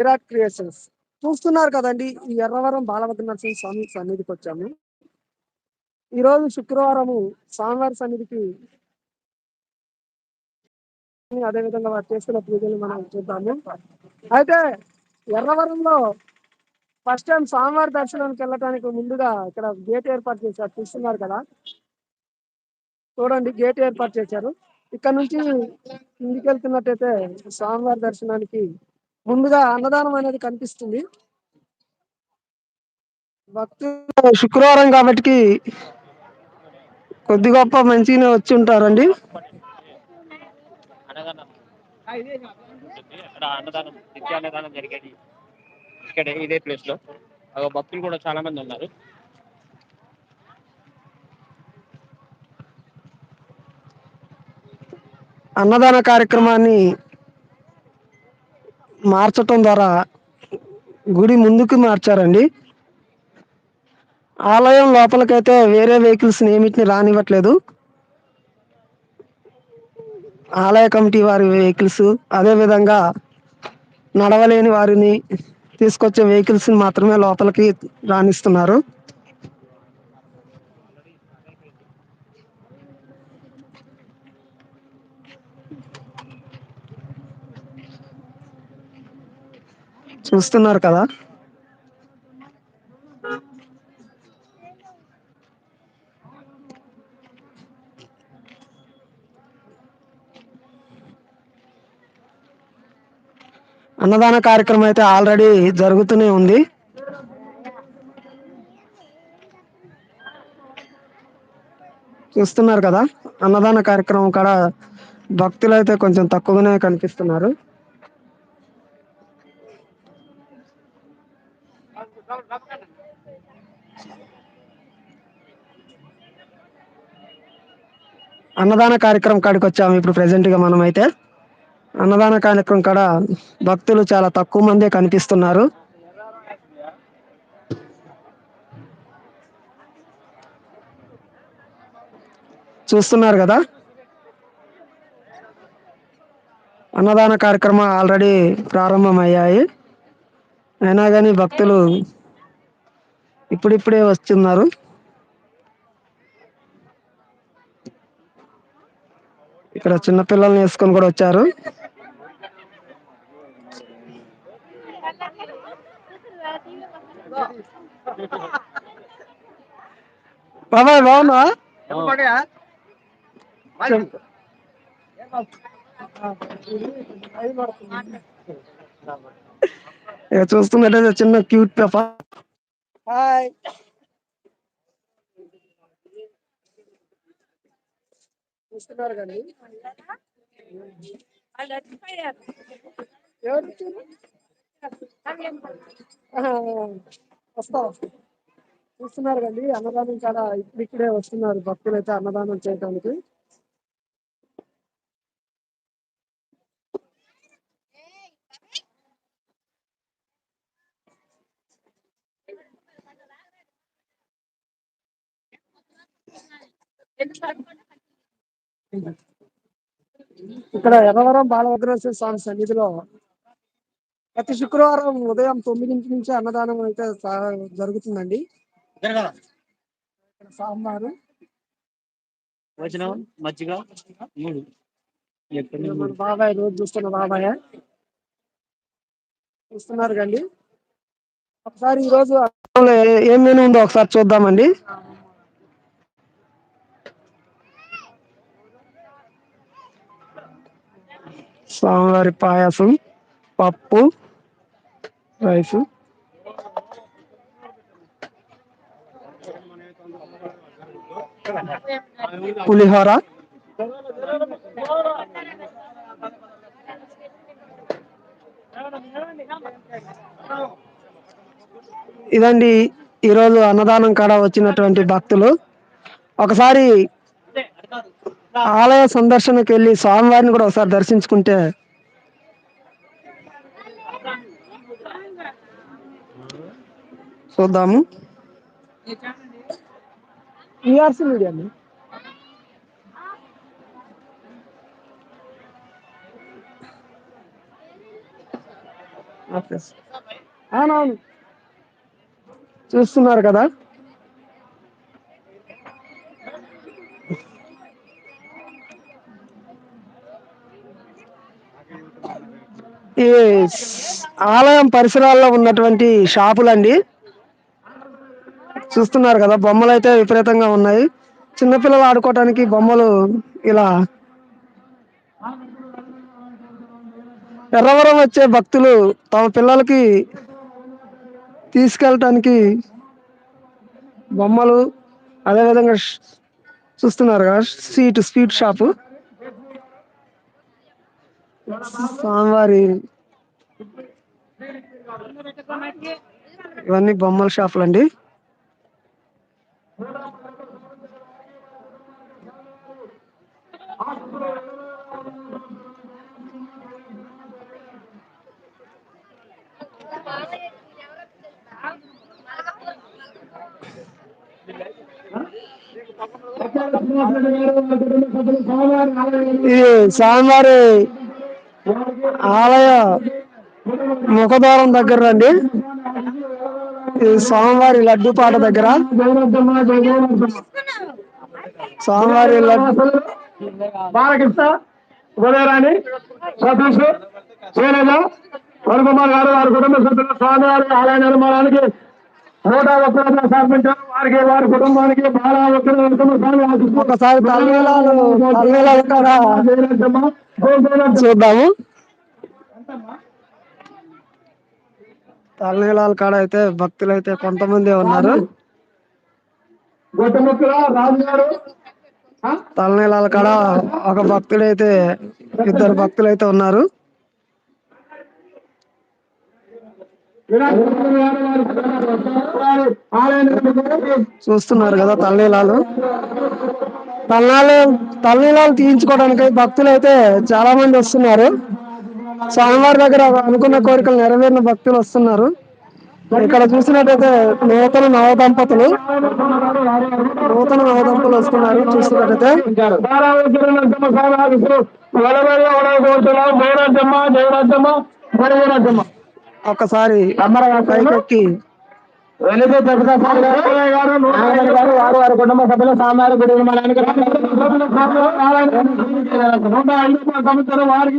Virat creations. చూస్తున్నారు కదండి ఈ ఎర్రవరం బాలభద్ర స్వామి సన్నిధికి వచ్చాము. ఈ రోజు శుక్రవారము స్వామివారి సన్నిధికి అదే విధంగా వారు చేస్తున్న పూజలు మనం చూద్దాము. అయితే ఎర్రవరంలో ఫస్ట్ టైం స్వామివారి దర్శనానికి వెళ్ళడానికి ముందుగా ఇక్కడ గేట్ ఏర్పాటు చేశారు చూస్తున్నారు కదా. చూడండి గేట్ ఏర్పాటు చేశారు. ఇక్కడ నుంచి ఇంటికి వెళ్తున్నట్టయితే స్వామివారి దర్శనానికి ముందుగా అన్నదానం అనేది కనిపిస్తుంది. భక్తులు శుక్రవారం కాబట్టి కొద్ది గొప్ప మంచిగానే వచ్చి ఉంటారండి. అన్నదానం జరిగేది. ఇక్కడ ఇదే ప్లేస్లో. భక్తులు కూడా చాలా మంది ఉన్నారు. అన్నదాన కార్యక్రమాన్ని మార్చటం ద్వారా గుడి ముందుకు మార్చారండి. ఆలయం లోపలికైతే వేరే వెహికల్స్ ఏమిటిని రానివ్వట్లేదు. ఆలయ కమిటీ వారి వెహికల్స్ అదే విధంగా నడవలేని వారిని తీసుకొచ్చే వెహికల్స్ని మాత్రమే లోపలికి రాణిస్తున్నారు చూస్తున్నారు కదా. అన్నదాన కార్యక్రమం అయితే ఆల్రెడీ జరుగుతూనే ఉంది. చూస్తున్నారు కదా అన్నదాన కార్యక్రమం కాడ భక్తులు అయితే కొంచెం తక్కువగానే కనిపిస్తున్నారు. అన్నదాన కార్యక్రమం కాడికి వచ్చాము. ఇప్పుడు ప్రెసెంట్గా మనం అయితే అన్నదాన కార్యక్రమం కాడ భక్తులు చాలా తక్కువ మందే కనిపిస్తున్నారు. చూస్తున్నారు కదా? అన్నదాన కార్యక్రమం ఆల్రెడీ ప్రారంభమయ్యాయి. అయినా కానీ భక్తులు ఇప్పుడిప్పుడే వస్తున్నారు. ఇక్కడ చిన్న పిల్లల్ని వేసుకొని కూడా వచ్చారు. బాబాయ్ బాగున్నా చూస్తున్నట్టయితే చిన్న క్యూట్ పేపర్ హాయ్ చూస్తున్నారు కండి ఎవరు వస్తా. చూస్తున్నారు కండి అన్నదానం చాలా ఇప్పుడిప్పుడే వస్తున్నారు భక్తులు అయితే అన్నదానం చేయడానికి ఇక్కడ ఎర్రవరం బాలభద్రేశ్వర స్వామి సన్నిధిలో ప్రతి శుక్రవారం ఉదయం తొమ్మిదింటి నుంచి అన్నదానం అయితే జరుగుతుందండి. ఇక్కడ సాంబారు వచనం మజ్జిగ మూడు ఇక్కడ మన బాబాయ్ రోజు చూస్తున్న బాబాయ్. చూస్తున్నారు కండి. ఒకసారి ఈ ఏం మెనూ ఉందో ఒకసారి చూద్దామండి. స్వామివారి పాయసం పప్పు రైస్. పులిహోర. ఇదండి ఈరోజు అన్నదానం కాడ వచ్చినటువంటి భక్తులు. ఒకసారి ఆలయ సందర్శనకు వెళ్ళి స్వామివారిని కూడా ఒకసారి దర్శించుకుంటే చూద్దాము. ఈఆర్సీ మీడియా చూస్తున్నారు కదా ఈ ఆలయం పరిసరాల్లో ఉన్నటువంటి షాపులండి. చూస్తున్నారు కదా బొమ్మలు అయితే విపరీతంగా ఉన్నాయి. చిన్నపిల్లలు ఆడుకోవటానికి బొమ్మలు ఇలా ఎర్రవరం వచ్చే భక్తులు తమ పిల్లలకి తీసుకెళ్ళటానికి బొమ్మలు అదేవిధంగా చూస్తున్నారు కదా స్వీట్ స్వీట్ షాపు. స్వామివారి ఇవన్నీ బొమ్మల షాపులు అండి. ఇది స్వామివారి ఆలయ ముఖద్వారం దగ్గర అండి ఇది స్వామివారి లడ్డు పాట దగ్గర. స్వామివారి లడ్డు బాలకృష్ణ సతీష్ శైలజ వరకుమార్ గారు వారి కుటుంబ సభ్యులు స్వామివారి ఆలయ నిర్మాణానికి నూట ఒక్క రూపాయలు సమర్పించారు. వారికి వారి కుటుంబానికి బాలా ఒక్క కుటుంబ స్వామి ఆశీస్సులు. ఒకసారి తల్లిలాలు తల్లిలాలు కూడా జయరాజమ్మ, జయ జయరాజమ్మ. చూద్దాము. తలనీలాల కాడ అయితే భక్తులు అయితే కొంతమంది ఉన్నారు? తలనీలాల కాడ ఒక భక్తుడైతే ఇద్దరు భక్తులు అయితే ఉన్నారు. చూస్తున్నారు కదా తలనీలాలు. తలనాలు తలనీలాలు తీయించుకోవడానికి భక్తులు అయితే చాలా మంది వస్తున్నారు. స్వామివారి దగ్గర అనుకున్న కోరికలు నెరవేరిన భక్తులు వస్తున్నారు. ఇక్కడ చూసినట్టయితే నూతన నవ దంపతులు నూతన నవ దంపతులు వస్తున్నారు జయరాజమ్మ ఒక్కసారి పైకెక్కి వెలుగు పెద్దస్వామి గారు గారు వారు వారి కుటుంబ సభ్యులు సామాజిక గుడి నిర్మాణానికి వారికి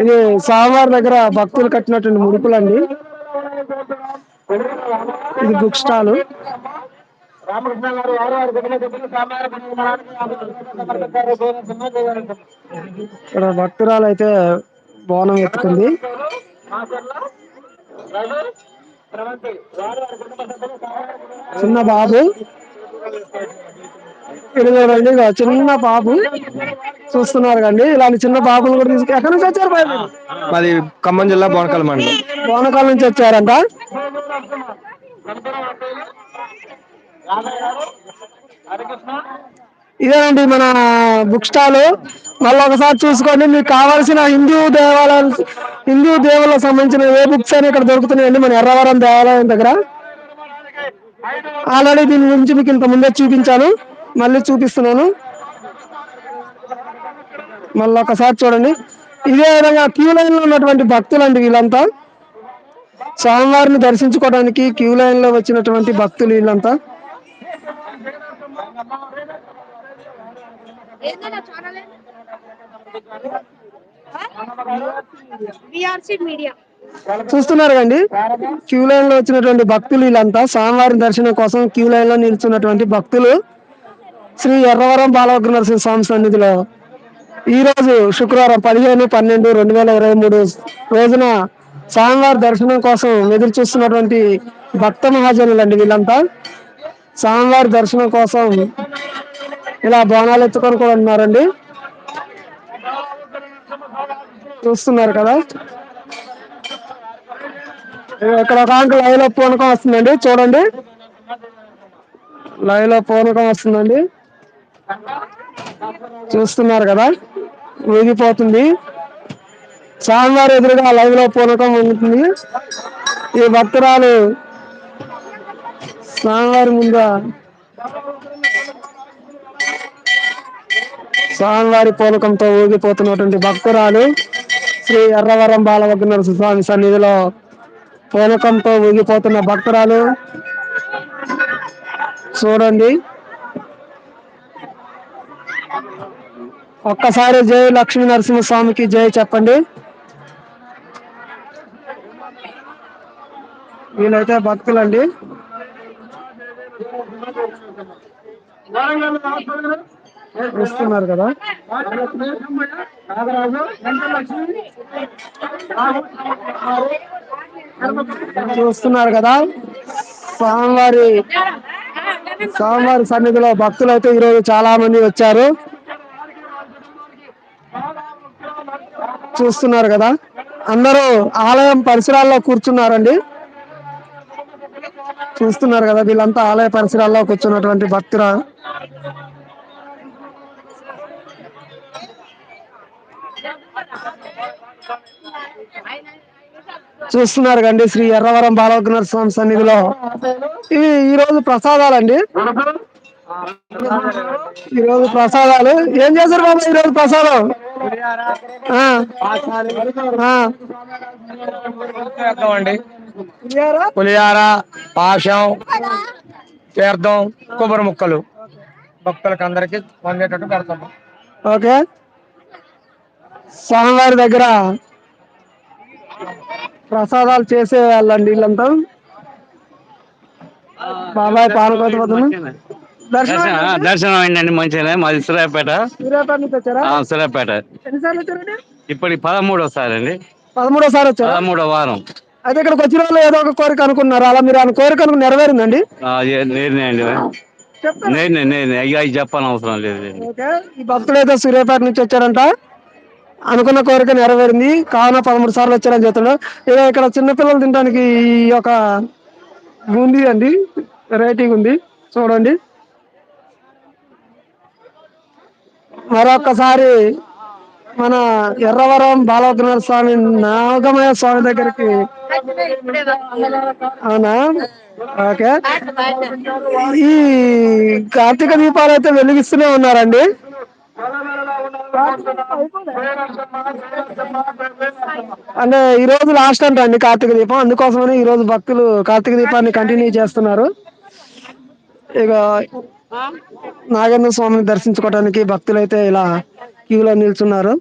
ఇది స్వామివారి దగ్గర భక్తులు కట్టినటువంటి ముడుపులండి. ఇది బుక్ స్టాల్. రామకృష్ణ గారు వారు వారి కుటుంబ సభ్యులు ఇక్కడ భక్తురాలు అయితే బోనం ఎత్తుకుంది. చిన్న బాబు. ఇదిగో చిన్న బాబు. చూస్తున్నారు కండి ఇలాంటి చిన్న బాబులు కూడా తీసుకు ఎక్కడి నుంచి వచ్చారు? మాది ఖమ్మం జిల్లా బోనకల్ మండలం. బోనకాల నుంచి వచ్చారంట. ఇదేనండి మన బుక్ స్టాల్. మళ్ళీ ఒకసారి చూసుకోండి మీకు కావాల్సిన హిందూ దేవాలయాలు హిందూ దేవుళ్ళకి సంబంధించిన ఏ బుక్స్ అయినా ఇక్కడ దొరుకుతున్నాయండి మన ఎర్రవరం దేవాలయం దగ్గర. ఆల్రెడీ దీని గురించి మీకు ఇంత ముందే చూపించాను. మళ్ళీ చూపిస్తున్నాను. మళ్ళీ ఒకసారి చూడండి. ఇదే విధంగా క్యూ లైన్లో ఉన్నటువంటి భక్తులండి వీళ్ళంతా. స్వామివారిని దర్శించుకోవడానికి క్యూ లైన్లో వచ్చినటువంటి భక్తులు వీళ్ళంతా. చూస్తున్నారు కండి. క్యూ లైన్లో వచ్చినటువంటి భక్తులు వీళ్ళంతా. స్వామివారి దర్శనం కోసం క్యూ లైన్లో నిల్చున్నటువంటి భక్తులు. శ్రీ ఎర్రవరం బాలవగ్ర నరసింహ స్వామి సన్నిధిలో ఈ రోజు శుక్రవారం పదిహేను పన్నెండు రెండు వేల ఇరవై మూడు రోజున స్వామివారి దర్శనం కోసం ఎదురు చూస్తున్నటువంటి భక్త మహాజనులు అండి వీళ్ళంతా. స్వామివారి దర్శనం కోసం ఇలా బోనాలు ఎత్తుకొని కూడా ఉన్నారండి. చూస్తున్నారు కదా. ఇక్కడ ఒక ఆంక లైవ్లో పూనకం వస్తుందండి. చూడండి. లైవ్లో పూనకం వస్తుందండి. చూస్తున్నారు కదా? ఊగిపోతుంది స్వామివారి ఎదురుగా లైవ్లో పూనకం ఉంటుంది ఈ భక్తురాలు స్వామివారి ముందు స్వామివారి పూనకంతో ఊగిపోతున్నటువంటి భక్తురాలు శ్రీ ఎర్రవరం బాలవగ్న స్వామి సన్నిధిలో పూనకంతో ఊగిపోతున్న భక్తురాలు. చూడండి. ఒక్కసారి జై లక్ష్మీ నరసింహస్వామికి జై చెప్పండి. వీళ్ళైతే భక్తులండి. చూస్తున్నారు కదా. చూస్తున్నారు కదా. స్వామివారి స్వామివారి సన్నిధిలో భక్తులు అయితే ఈరోజు చాలా మంది వచ్చారు. చూస్తున్నారు కదా. అందరూ ఆలయం పరిసరాల్లో కూర్చున్నారండి. చూస్తున్నారు కదా వీళ్ళంతా ఆలయ పరిసరాల్లో కూర్చున్నటువంటి భక్తుల చూస్తున్నారు కండి శ్రీ ఎర్రవరం బాలవగ్నర స్వామి సన్నిధిలో. ఇవి ఈ రోజు ప్రసాదాలండి. ఈ రోజు ప్రసాదాలు. ఏం చేశారు బాబు ఈ రోజు ప్రసాదం? పులిహార పాశం తీర్థం కొబ్బరి ముక్కలు. భక్తులకు అందరికి పొందేటట్టు పెడతాము. ఓకే. స్వామివారి దగ్గర ప్రసాదాలు చేసే వాళ్ళండి వీళ్ళంతా? బాబాయ్ పాల్గొపోతున్నా దర్శనం అయిందండి మంచిగానే. మాది సూర్యాపేట. సూర్యాపేట ఇప్పటికి పదమూడోసారి అండి. పదమూడోసారి వచ్చారా? పదమూడో వారం. అయితే ఇక్కడికి వచ్చిన వాళ్ళు ఏదో ఒక కోరిక అనుకున్నారు? అలా మీరు ఆ కోరిక అనుకుని నెరవేరిందండి? నేనే అండి. నేనే నేనే అయ్యా అవసరం లేదు. ఈ భక్తుడు అయితే సూర్యాపేట నుంచి వచ్చారంట అనుకున్న కోరిక నెరవేరింది. కావున పదమూడు సార్లు వచ్చారని చెప్తున్నాడు. ఇక ఇక్కడ చిన్నపిల్లలు తినడానికి ఈ యొక్క బూందీ అండి. వెరైటీగా ఉంది. చూడండి. మరొకసారి మన ఎర్రవరం బాలభద్రనాథ స్వామి నాగమయ స్వామి దగ్గరికి. అవునా? ఓకే. ఈ కార్తీక దీపాలు అయితే వెలిగిస్తూనే ఉన్నారండి. అంటే ఈ రోజు లాస్ట్ అంట అండి కార్తీక దీపం. అందుకోసమని ఈ రోజు భక్తులు కార్తీక దీపాన్ని కంటిన్యూ చేస్తున్నారు. ఇక నాగేంద్ర స్వామిని దర్శించుకోవడానికి భక్తులు అయితే ఇలా క్యూలో నిల్చున్నారు.